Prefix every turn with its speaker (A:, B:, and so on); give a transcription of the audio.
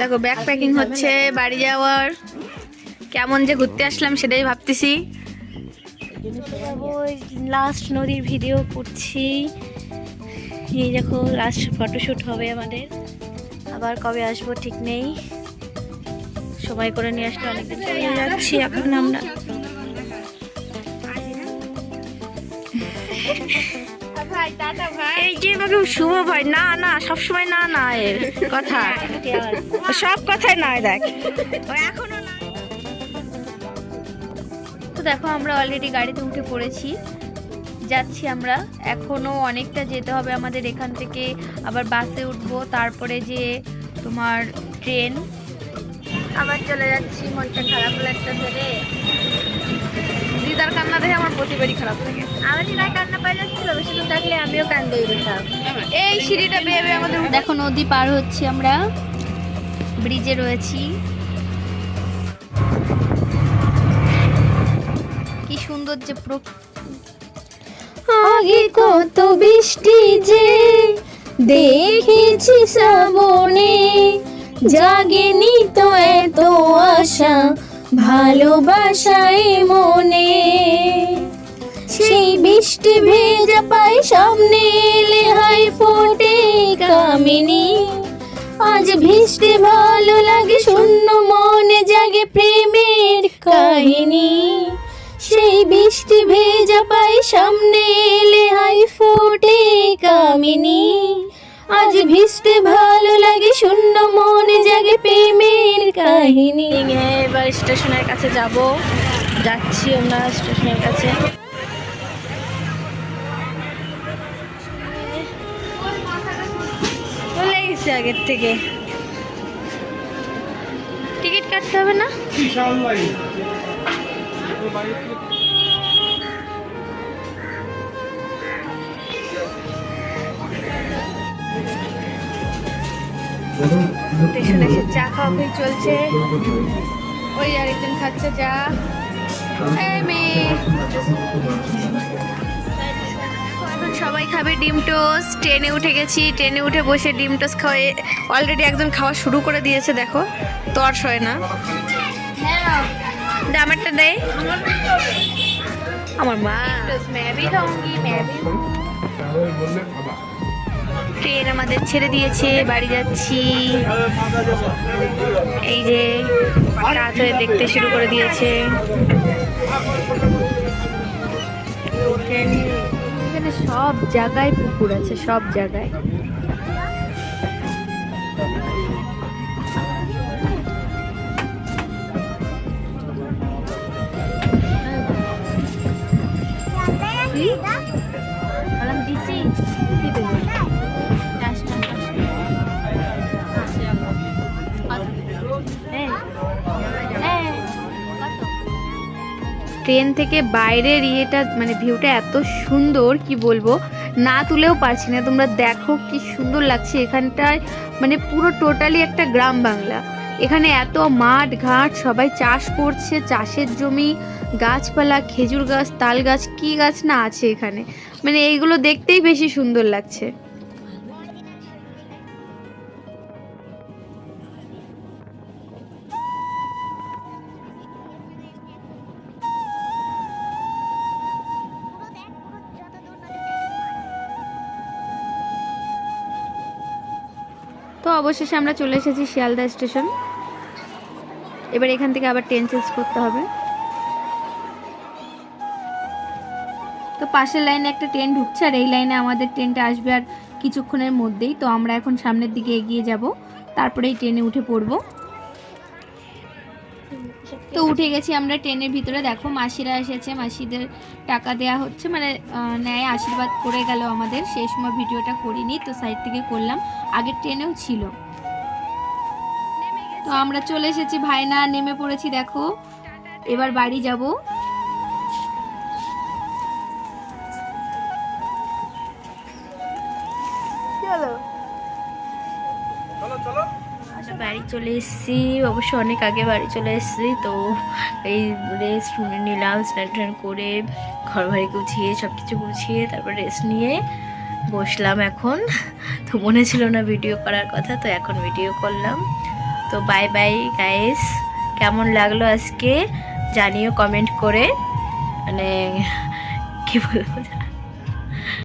A: দেখো bag packing হচ্ছে, বাড়ি যাওয়ার। কেমন যে ঘুরতে আসলাম সেটাই ভাবতেছি। লাস্ট নদীর ভিডিও করছি। এই দেখো লাস্ট ফটোশ্যুট হবে আমাদের। আবার কবে আসব ঠিক নেই। সময় করে নিয়ে আসলে অনেকদিন চলে যাচ্ছি এখন আমরা। এই যে আমাকে শুভ ভাই না না সবসময় না না এর কথা। সব কথাই না দেখ। এখনও তো দেখো আমরা অলরেডি গাড়িতে উঠে পড়েছি। যাচ্ছি আমরা। এখনও অনেকটা যেতে হবে আমাদের এখান থেকে। আবার বাসে উঠবো। তারপরে যে তোমার ট্রেন। আবার চলে যাচ্ছি মনটা খারাপ লাগতেছে রে। দিদার খারাপ লাগে। দিদার কান্না দূর থাকলে আমিও এই সিঁড়িটা বেয়ে বেয়ে আমাদের দেখো নদী পার হচ্ছি আমরা। ব্রিজে রয়েছি। কি সুন্দর যে
B: আগে কত বৃষ্টি যে দেখেছি শ্রাবণে জাগেনি তো এত আশা ভালোবাসায় মনে। সেই বৃষ্টি ভেজা পাই সামনে এলে হাই ফোটে কামিনী। আজ ভিজতে ভালো লাগে, শূন্য মনে জাগে প্রেমের কাহিনী। সেই বৃষ্টি ভেজা পাই সামনে এলে হাই ফোটে কামিনী। আজ ভিজতে ভালো লাগে, শূন্য মনে জাগে প্রেমের কাহিনী।
A: হ্যাঁ এবার স্টেশনের কাছে যাব। যাচ্ছি আমরা স্টেশনের কাছে। গেছে আগের থেকে। টিকিট কাটতে হবে না? স্টেশনে এসে চা খাওয়া চলছে। ওই আরেকজন খাচ্ছে চা। মেয়ে। সবাই খাবে ডিম টোস্ট। ট্রেনে উঠে গেছি, ট্রেনে উঠে বসে ডিম টোস্ট খাওয়াই। অলরেডি একজন খাওয়া শুরু করে দিয়েছে, দেখো। তর সয় না। আমারটা দেয় আমার মা। ট্রেন আমাদের ছেড়ে দিয়েছে, বাড়ি যাচ্ছি। এই যে রাত হয়ে দেখতে শুরু করে দিয়েছে। সব জায়গায় পুকুর আছে সব জায়গায়। ট্রেন থেকে বাইরের ইয়েটা মানে ভিউটা এত সুন্দর, কি বলব? না তুলেও পারছি না। তোমরা দেখো কি সুন্দর লাগছে। এখানটায় মানে পুরো টোটালি একটা গ্রাম বাংলা। এখানে এত মাঠ ঘাট, সবাই চাষ করছে, চাষের জমি, গাছপালা, খেজুর গাছ, তাল গাছ, কি গাছ না আছে এখানে? মানে এইগুলো দেখতেই বেশি সুন্দর লাগছে। তো অবশেষে আমরা চলে এসেছি শিয়ালদা স্টেশন। এবার এখান থেকে আবার ট্রেন চেঞ্জ করতে হবে। তো পাশের লাইনে একটা ট্রেন ঢুকছে, আর এই লাইনে আমাদের ট্রেনটা আসবে আর কিছুক্ষণের মধ্যেই। তো আমরা এখন সামনের দিকে এগিয়ে যাব তারপরে এই ট্রেনে উঠে পড়ব। তো উঠে গেছি আমরা ট্রেনের ভিতরে। দেখো মাসিরা এসেছে মাসিদের টাকা দেয়া হচ্ছে মানে ন্যায় আশীর্বাদ করে গেল আমাদের। সেই সময় ভিডিওটা করিনি তো সাইড থেকে করলাম। আগের ট্রেনেও ছিল। তো আমরা চলে এসেছি ভাইনা নেমে পড়েছি দেখো। এবার বাড়ি যাব। বাড়ি চলে এসেছি। অবশ্য অনেক আগে বাড়ি চলে এসেছি, তো এই রেস্ট নিলাম, স্নান টান করে ঘর বাড়ি গুছিয়ে সব কিছু গুছিয়ে তারপর রেস্ট নিয়ে বসলাম এখন। তো মনে ছিল না ভিডিও করার কথা, তো এখন ভিডিও করলাম।
C: তো বাই বাই গাইস কেমন লাগল আজকে? জানিও কমেন্ট করে। মানে কী বলব